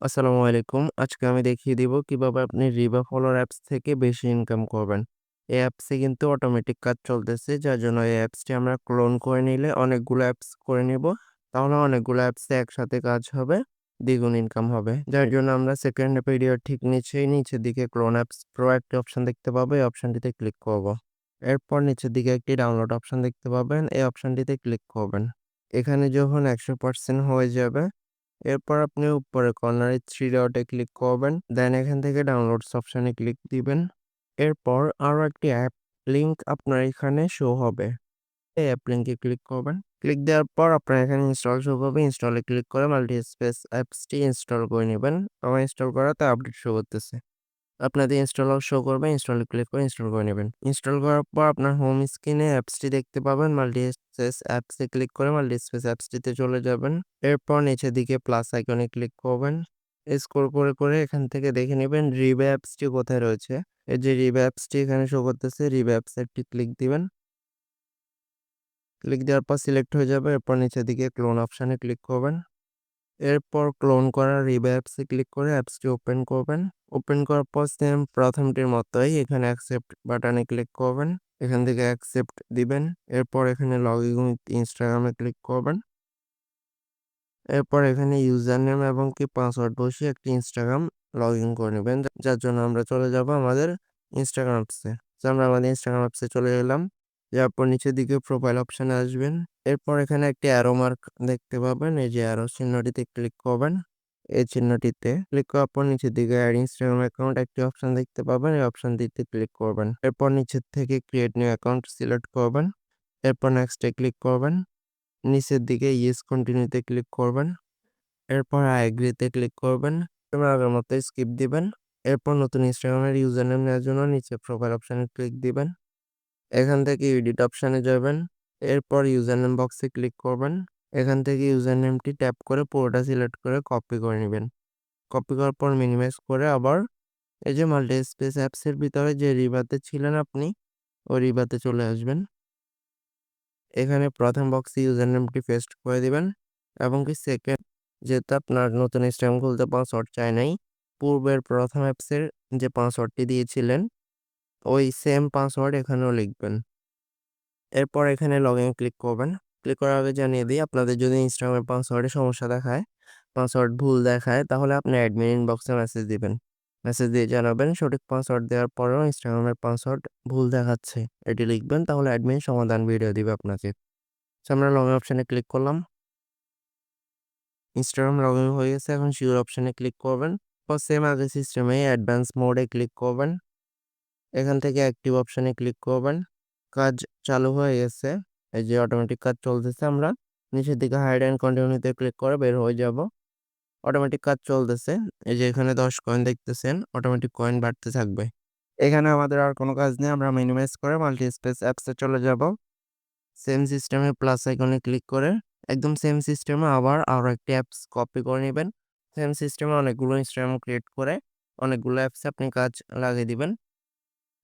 আসসালামু আলাইকুম। আজকে আমি দেখিয়ে দিব কীভাবে আপনি রিবা ফলোর অ্যাপস থেকে বেশি ইনকাম করবেন। এই অ্যাপসে কিন্তু অটোমেটিক কাজ চলতেছে যার জন্য এই অ্যাপসটি আমরা ক্লোন করে নিলে অনেকগুলো অ্যাপস করে নিব। তাহলে অনেকগুলো অ্যাপসে একসাথে কাজ হবে, দ্বিগুণ ইনকাম হবে। যার জন্য আমরা সেকেন্ড ভিডিওর ঠিক নিচেই নিচের দিকে ক্লোন অ্যাপস প্রো একটি অপশান দেখতে পাবো, এই অপশানটিতে ক্লিক করব। এরপর নিচের দিকে একটি ডাউনলোড অপশান দেখতে পাবেন, এই অপশানটিতে ক্লিক করবেন। এখানে যখন একশো পার্সেন্ট হয়ে যাবে এরপর আপনি উপরে কর্নারে থ্রি ডটে ক্লিক করবেন দেন এখান থেকে ডাউনলোডস অপশানে ক্লিক দিবেন। এরপর আরও একটি অ্যাপ লিঙ্ক আপনার এখানে শো হবে। এই অ্যাপ লিঙ্কে ক্লিক করবেন। ক্লিক দেওয়ার পর আপনার এখানে ইনস্টল শো হবে। ইনস্টলে ক্লিক করে মাল্টি স্পেস অ্যাপসটি ইনস্টল করে নেবেন। আমার ইনস্টল করাতে আপডেট শো করতেছে। আপনাদের ইনস্টল শো করবে ইনস্টল ক্লিক করে ইনস্টল করে নেবেন। ইনস্টল করার পর আপনার হোম স্ক্রিনে অ্যাপসটি দেখতে পাবেন মাল্টি স্পেস অ্যাপসে ক্লিক করে মাল্টি স্পেস অ্যাপসটিতে চলে যাবেন। এরপর নিচের দিকে প্লাস আইকনে ক্লিক করবেন। স্ক্রল করে করে এখান থেকে দেখে নেবেন রিবে অ্যাপসটি কোথায় রয়েছে। এই যে রিবে অ্যাপসটি এখানে শো করতেছে, রিবে অ্যাপসে একটি ক্লিক দিবেন। ক্লিক দেওয়ার পর সিলেক্ট হয়ে যাবে, এরপর নিচের দিকে ক্লোন অপশানে ক্লিক করবেন। এরপর ক্লোন করা রিবে অ্যাপসে ক্লিক করে অ্যাপসটি ওপেন করবেন। ওপেন করার পর সেম প্রথমটির মতোই এখানে অ্যাকসেপ্ট বাটনে ক্লিক করবেন। এখান থেকে অ্যাকসেপ্ট দিবেন। এরপর এখানে লগ ইন ইনস্টাগ্রামে ক্লিক করবেন। এরপর এখানে ইউজার নেম এবং কি পাসওয়ার্ড বসিয়ে একটি ইনস্টাগ্রাম লগ ইন করে নেবেন। যার জন্য আমরা চলে যাব আমাদের ইনস্টাগ্রাম অ্যাপসে আমরা আমাদের ইনস্টাগ্রাম অ্যাপসে চলে এলাম। যার পর নিচের দিকে প্রোফাইল অপশানে আসবেন। এরপর এখানে একটি অ্যারো মার্ক দেখতে পাবেন। এই যে অ্যারো চিহ্নটিতে ক্লিক করবেন। এই চিহ্নটিতে ক্লিক করার পর নিচের দিকে অ্যাড ইনস্টাগ্রাম অ্যাকাউন্ট একটি অপশন দেখতে পাবেন। এই অপশনটিতে ক্লিক করবেন। এরপর নিচের থেকে ক্রিয়েট নিউ অ্যাকাউন্ট সিলেক্ট করবেন। এরপর নেক্সটে ক্লিক করবেন। নিচের দিকে ইয়েস কন্টিনিউতে ক্লিক করবেন। এরপর আইগ্রিতে ক্লিক করবেন। আগের মতো স্কিপ দিবেন। এরপর নতুন ইনস্টাগ্রামের ইউজার নেম নেওয়ার জন্য নিচে প্রোফাইল অপশানে ক্লিক দিবেন। এখান থেকে এডিট অপশানে যাবেন, এরপর ইউজার নেম বক্সে ক্লিক করবেন, এখান থেকে ইউজার নেমটি ট্যাপ করে পুরোটা সিলেক্ট করে কপি করে নেবেন। কপি করার পর মিনিমাইজ করে আবার এই যে মাল্টি স্পেস অ্যাপসের ভিতরে যে রিবাতে ছিলেন আপনি, ওই রিবাতে চলে আসবেন। এখানে প্রথম বক্সে ইউজার নেমটি পেস্ট করে দিবেন এবং কি সেকেন্ড যেহেতু আপনার নতুন স্ট্যাম্প খুলতে পাসওয়ার্ড চাই নাই, পূর্বের প্রথম অ্যাপসের যে পাসওয়ার্ডটি দিয়েছিলেন ওই সেম পাসওয়ার্ড এখানেও লিখবেন। এরপর এখানে লগ ইন ক্লিক করবেন। ক্লিক করার আগে জানিয়ে দিই, আপনাদের যদি ইনস্টাগ্রামের পাসওয়ার্ডে সমস্যা দেখায় পাসওয়ার্ড ভুল দেখায়, তাহলে আপনি অ্যাডমিন ইনবক্সে মেসেজ দিবেন। মেসেজ দিয়ে জানাবেন, সঠিক পাসওয়ার্ড দেওয়ার পরেও ইনস্টাগ্রামের পাসওয়ার্ড ভুল দেখাচ্ছে। এটি লিখবেন, তাহলে অ্যাডমিন সমাধান ভিডিও দিবে আপনাকে। আমরা লগ অপশানে ক্লিক করলাম। ইনস্টাগ্রাম লগ ইন হয়ে গেছে, এখন শিওর অপশানে ক্লিক করবেন। পর সেম আগে সিস্টেমে অ্যাডভান্স মোডে ক্লিক করবেন। এখান থেকে অ্যাক্টিভ অপশানে ক্লিক করবেন। কাজ চালু হয়ে গেছে। এই যে অটোমেটিক কাজ চলতেছে আমরা। নিচের দিকে হাইড অ্যান্ড কন্টিনিউতে ক্লিক করে বের হয়ে যাব। অটোমেটিক কাজ চলতেছে। এই যে এখানে দশ কয়েন দেখতেছেন অটোমেটিক কয়েন বাড়তে থাকবে। এখানে আমাদের আর কোনো কাজ নেই, আমরা মিনিমাইজ করে মাল্টি স্পেস অ্যাপসে চলে যাব। সেম সিস্টেমে প্লাস আইকনে ক্লিক করে একদম সেম সিস্টেমে আবার আরও একটি অ্যাপস কপি করে নেবেন। সেম সিস্টেমে অনেকগুলো ইনস্টাগ্রাম ক্রিয়েট করে অনেকগুলো অ্যাপসে আপনি কাজ লাগিয়ে দিবেন।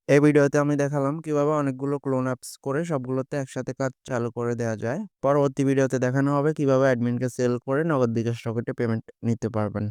এই ভিডিওতে আমি দেখালাম কীভাবে অনেকগুলো ক্লোন অ্যাপস করে সবগুলোতে একসাথে কাজ চালু করে দেওয়া যায়। পরবর্তী ভিডিওতে দেখানো হবে কীভাবে অ্যাডমিনকে সেল করে নগদ বিকাশ রকেটে পেমেন্ট নিতে পারবেন।